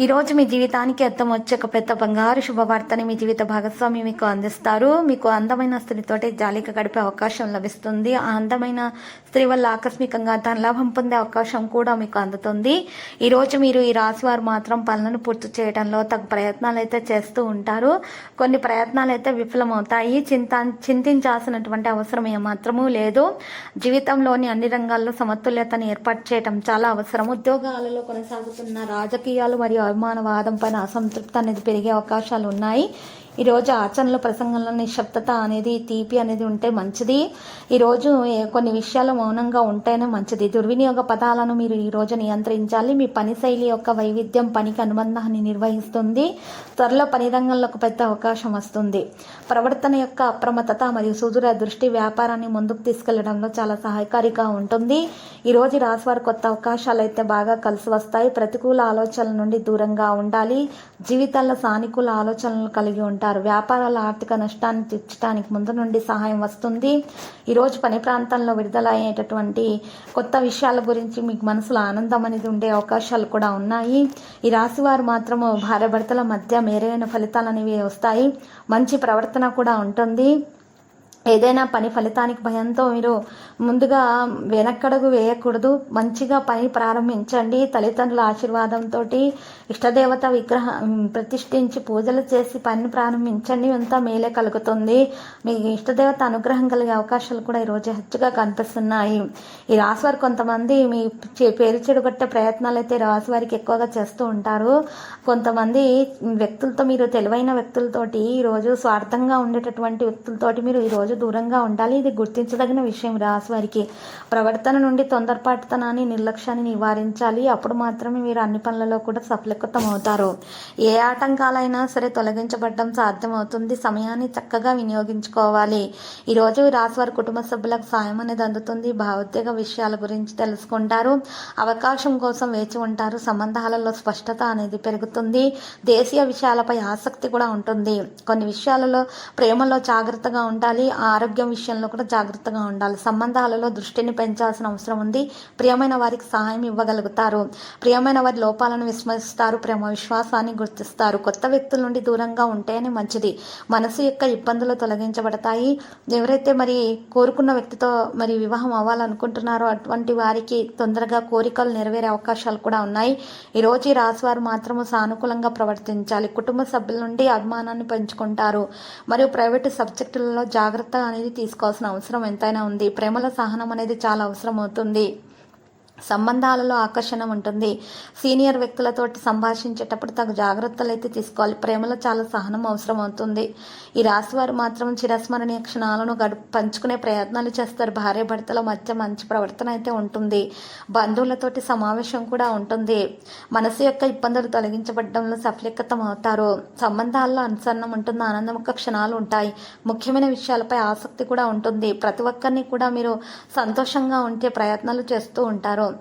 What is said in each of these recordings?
ఈ రోజు మీ జీవితానికి అర్థం వచ్చే ఒక పెద్ద బంగారు శుభవార్తని మీ జీవిత భాగస్వామి మీకు అందిస్తారు. మీకు అందమైన స్త్రీతోటి జాలిగా గడిపే అవకాశం లభిస్తుంది. ఆ అందమైన స్త్రీ వల్ల ఆకస్మికంగా ధనలాభం పొందే అవకాశం కూడా మీకు అందుతుంది. ఈ రోజు మీరు ఈ రాశి వారు మాత్రం పనులను పూర్తి చేయడంలో తగు ప్రయత్నాలు అయితే చేస్తూ ఉంటారు. కొన్ని ప్రయత్నాలు అయితే విఫలమవుతాయి. చింత చింతించాల్సినటువంటి అవసరం ఏమాత్రమూ లేదు. జీవితంలోని అన్ని రంగాల్లో సమతుల్యతను ఏర్పాటు చేయడం చాలా అవసరం. ఉద్యోగాలలో కొనసాగుతున్న రాజకీయాలు మరియు అభిమానవాదం పైన అసంతృప్తి అనేది పెరిగే అవకాశాలు ఉన్నాయి ఈరోజు ఆచరణలు ప్రసంగంలో నిశ్శబ్దత అనేది తీపి అనేది ఉంటే మంచిది. ఈరోజు కొన్ని విషయాలు మౌనంగా ఉంటేనే మంచిది. దుర్వినియోగ పదాలను మీరు ఈరోజు నియంత్రించాలి. మీ పని శైలి యొక్క వైవిధ్యం పనికి అనుబంధాన్ని నిర్వహిస్తుంది. త్వరలో పని రంగంలో ఒక పెద్ద అవకాశం వస్తుంది. ప్రవర్తన యొక్క అప్రమత్తత మరియు సుదూర దృష్టి వ్యాపారాన్ని ముందుకు తీసుకెళ్ళడంలో చాలా సహాయకారిగా ఉంటుంది. ఈరోజు రాశి వారి కొత్త అవకాశాలు అయితే బాగా కలిసి వస్తాయి. ప్రతికూల ఆలోచనల నుండి దూరంగా ఉండాలి. జీవితాల్లో సానుకూల ఆలోచనలు కలిగి ఉంటారు వ్యాపారాల ఆర్థిక నష్టాన్ని తీర్చడానికి ముందు నుండి సహాయం వస్తుంది. ఈరోజు పని ప్రాంతంలో విడుదలయ్యేటటువంటి కొత్త విషయాల గురించి మీకు మనసులో ఆనందం అనేది ఉండే అవకాశాలు కూడా ఉన్నాయి. ఈ రాశి వారు మాత్రము భార్యాభర్తల మధ్య మేరైన ఫలితాలు అనేవి వస్తాయి. మంచి ప్రవర్తన కూడా ఉంటుంది. ఏదైనా పని ఫలితానికి భయంతో మీరు ముందుగా వెనక్కడుగు వేయకూడదు. మంచిగా పని ప్రారంభించండి. తల్లిదండ్రుల ఆశీర్వాదంతో ఇష్టదేవత విగ్రహం ప్రతిష్ఠించి పూజలు చేసి పని ప్రారంభించండి. అంతా మేలే కలుగుతుంది. మీ ఇష్టదేవత అనుగ్రహం కలిగే అవకాశాలు కూడా ఈరోజు హెచ్చుగా కనిపిస్తున్నాయి. ఈ రాశి వారు కొంతమంది మీ చే- పేరు చెడుగొట్టే ప్రయత్నాలు అయితే ఈ రాశి వారికి ఎక్కువగా చేస్తూ ఉంటారు. కొంతమంది వ్యక్తులతో మీరు తెలివైన వ్యక్తులతోటి ఈరోజు స్వార్థంగా ఉండేటటువంటి వ్యక్తులతోటి మీరు ఈరోజు దూరంగా ఉండాలి. ఇది గుర్తించదగిన విషయం రాశి వారికి. ప్రవర్తన నుండి తొందరపాటుతనాన్ని నిర్లక్ష్యాన్ని నివారించాలి. అప్పుడు మాత్రమే మీరు అన్ని పనులలో కూడా సఫలీకృతం అవుతారు ఏ ఆటంకాలైనా సరే తొలగించబడడం సాధ్యమవుతుంది. సమయాన్ని చక్కగా వినియోగించుకోవాలి. ఈరోజు రాశి వారి కుటుంబ సభ్యులకు సాయం అనేది అందుతుంది. భావోద్వేగ విషయాల గురించి తెలుసుకుంటారు. అవకాశం కోసం వేచి ఉంటారు. సంబంధాలలో స్పష్టత అనేది పెరుగుతుంది. దేశీయ విషయాలపై ఆసక్తి కూడా ఉంటుంది. కొన్ని విషయాలలో ప్రేమలో జాగ్రత్తగా ఉండాలి. ఆరోగ్యం విషయంలో కూడా జాగ్రత్తగా ఉండాలి. సంబంధాలలో దృష్టిని పెంచాల్సిన అవసరం ఉంది. ప్రియమైన వారికి సహాయం ఇవ్వగలుగుతారు. ప్రియమైన వారి లోపాలను విస్మరిస్తారు. ప్రేమ విశ్వాసాన్ని గుర్తిస్తారు. కొత్త వ్యక్తుల నుండి దూరంగా ఉంటేనే మంచిది. మనసు యొక్క ఇబ్బందులు తొలగించబడతాయి. ఎవరైతే మరి కోరుకున్న వ్యక్తితో మరి వివాహం అవ్వాలనుకుంటున్నారో అటువంటి వారికి తొందరగా కోరికలు నెరవేరే అవకాశాలు కూడా ఉన్నాయి. ఈ రోజు ఈ రాశి వారు మాత్రము సానుకూలంగా ప్రవర్తించాలి. కుటుంబ సభ్యుల నుండి అభిమానాన్ని పెంచుకుంటారు. మరియు ప్రైవేటు సబ్జెక్టులలో జాగ్రత్త అనేది తీసుకోవాల్సిన అవసరం ఎంతైనా ఉంది. ప్రేమల సహనం అనేది చాలా అవసరం అవుతుంది సంబంధాలలో ఆకర్షణ ఉంటుంది. సీనియర్ వ్యక్తులతోటి సంభాషించేటప్పుడు తగు జాగ్రత్తలు అయితే తీసుకోవాలి. ప్రేమలో చాలా సహనం అవసరం అవుతుంది. ఈ రాశి వారు మాత్రం చిరస్మరణీయ క్షణాలను గడు పంచుకునే ప్రయత్నాలు చేస్తారు. భార్య భర్తల మధ్య మంచి ప్రవర్తన అయితే ఉంటుంది. బంధువులతోటి సమావేశం కూడా ఉంటుంది. మనసు యొక్క ఇబ్బందులు తొలగించబడడంలో సఫలీకృతం అవుతారు. సంబంధాల్లో అనుసరణం ఉంటుంది. ఆనందముఖ క్షణాలు ఉంటాయి. ముఖ్యమైన విషయాలపై ఆసక్తి కూడా ఉంటుంది. ప్రతి ఒక్కరిని కూడా మీరు సంతోషంగా ఉంటే ప్రయత్నాలు చేస్తూ ఉంటారు.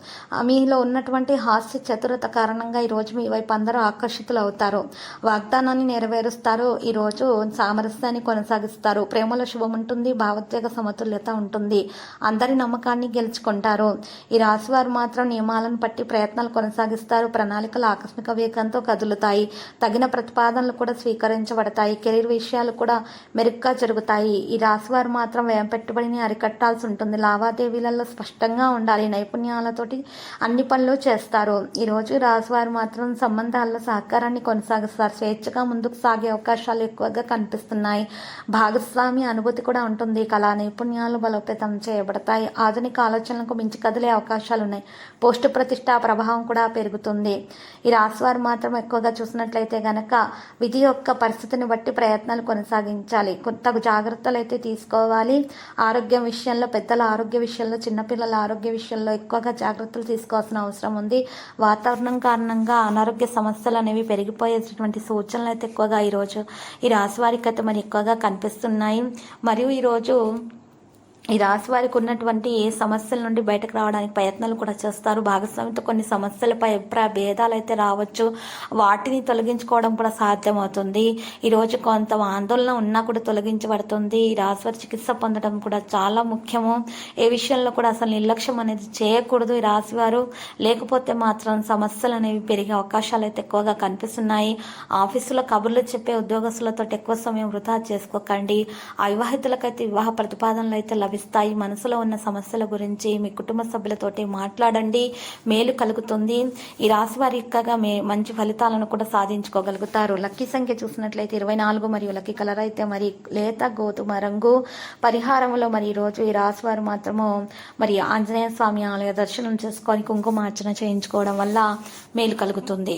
మీలో ఉన్నటువంటి హాస్య చతురత కారణంగా ఈరోజు మీ వైపు అందరూ ఆకర్షితులు అవుతారు. వాగ్దానాన్ని నెరవేరుస్తారు. ఈరోజు సామరస్యాన్ని కొనసాగిస్తారు. ప్రేమలో శుభం ఉంటుంది భావోద్వేగ సమతుల్యత ఉంటుంది. అందరి నమ్మకాన్ని గెలుచుకుంటారు. ఈ రాశి వారు మాత్రం నియమాలను బట్టి ప్రయత్నాలు కొనసాగిస్తారు. ప్రణాళికలు ఆకస్మిక వేగంతో కదులుతాయి. తగిన ప్రతిపాదనలు కూడా స్వీకరించబడతాయి. కెరీర్ విషయాలు కూడా మెరుగ్గా జరుగుతాయి. ఈ రాశి వారు మాత్రం వ్యయం పెట్టుబడిని అరికట్టాల్సి ఉంటుంది. లావాదేవీలలో స్పష్టంగా ఉండాలి. నైపుణ్యాలతో నైపుణ్యాలతోటి అన్ని పనులు చేస్తారు. ఈరోజు రోజు రాశివారు మాత్రం సంబంధాల్లో సహకారాన్ని కొనసాగిస్తారు. స్వేచ్ఛగా ముందుకు సాగే అవకాశాలు ఎక్కువగా కనిపిస్తున్నాయి. భాగస్వామి అనుభూతి కూడా ఉంటుంది. కళా నైపుణ్యాలు బలోపేతం చేయబడతాయి. ఆధునిక ఆలోచనలకు మించి కదిలే అవకాశాలు ఉన్నాయి. పోస్ట్ ప్రతిష్ట ప్రభావం కూడా పెరుగుతుంది. ఈ రాశివారు మాత్రం ఎక్కువగా చూసినట్లయితే గనక విధి యొక్క పరిస్థితిని బట్టి ప్రయత్నాలు కొనసాగించాలి. తగు జాగ్రత్తలు అయితే తీసుకోవాలి. ఆరోగ్యం విషయంలో పెద్దల ఆరోగ్య విషయంలో చిన్నపిల్లల ఆరోగ్య విషయంలో ఎక్కువగా జాగ్రత్తలు తీసుకోవాల్సిన అవసరం ఉంది. వాతావరణం కారణంగా అనారోగ్య సమస్యలు అనేవి పెరిగిపోయేటటువంటి సూచనలు అయితే ఎక్కువగా ఈరోజు ఈ రాశి వారికి అయితే మరి ఎక్కువగా కనిపిస్తున్నాయి. మరియు ఈరోజు ఈ రాశి వారికి ఉన్నటువంటి ఏ సమస్యల నుండి బయటకు రావడానికి ప్రయత్నాలు కూడా చేస్తారు. భాగస్వామితో కొన్ని సమస్యలపై అభిప్రాయ భేదాలు అయితే రావచ్చు. వాటిని తొలగించుకోవడం కూడా సాధ్యమవుతుంది. ఈరోజు కొంత ఆందోళన ఉన్నా కూడా తొలగించబడుతుంది. ఈ రాశి వారి చికిత్స పొందడం కూడా చాలా ముఖ్యము. ఏ విషయంలో కూడా అసలు నిర్లక్ష్యం అనేది చేయకూడదు. ఈ రాశి వారు లేకపోతే మాత్రం సమస్యలు అనేవి పెరిగే అవకాశాలు అయితే ఎక్కువగా కనిపిస్తున్నాయి. ఆఫీసులో కబుర్లు చెప్పే ఉద్యోగస్తులతో ఎక్కువ సమయం వృధా చేసుకోకండి. అవివాహితులకైతే వివాహ ప్రతిపాదనలు అయితే లభిస్తాయి. మనసులో ఉన్న సమస్యల గురించి మీ కుటుంబ సభ్యులతోటి మాట్లాడండి. మేలు కలుగుతుంది. ఈ రాశి వారి యొక్క మే మంచి ఫలితాలను కూడా సాధించుకోగలుగుతారు. లక్కీ సంఖ్య చూసినట్లయితే ఇరవై నాలుగు మరియు లక్కీ కలర్ అయితే మరి లేత గోధుమ రంగు పరిహారంలో మరి ఈరోజు రోజు ఈ రాశి వారు మాత్రము మరి ఆంజనేయ స్వామి ఆలయ దర్శనం చేసుకొని కుంకుమార్చన చేయించుకోవడం వల్ల మేలు కలుగుతుంది.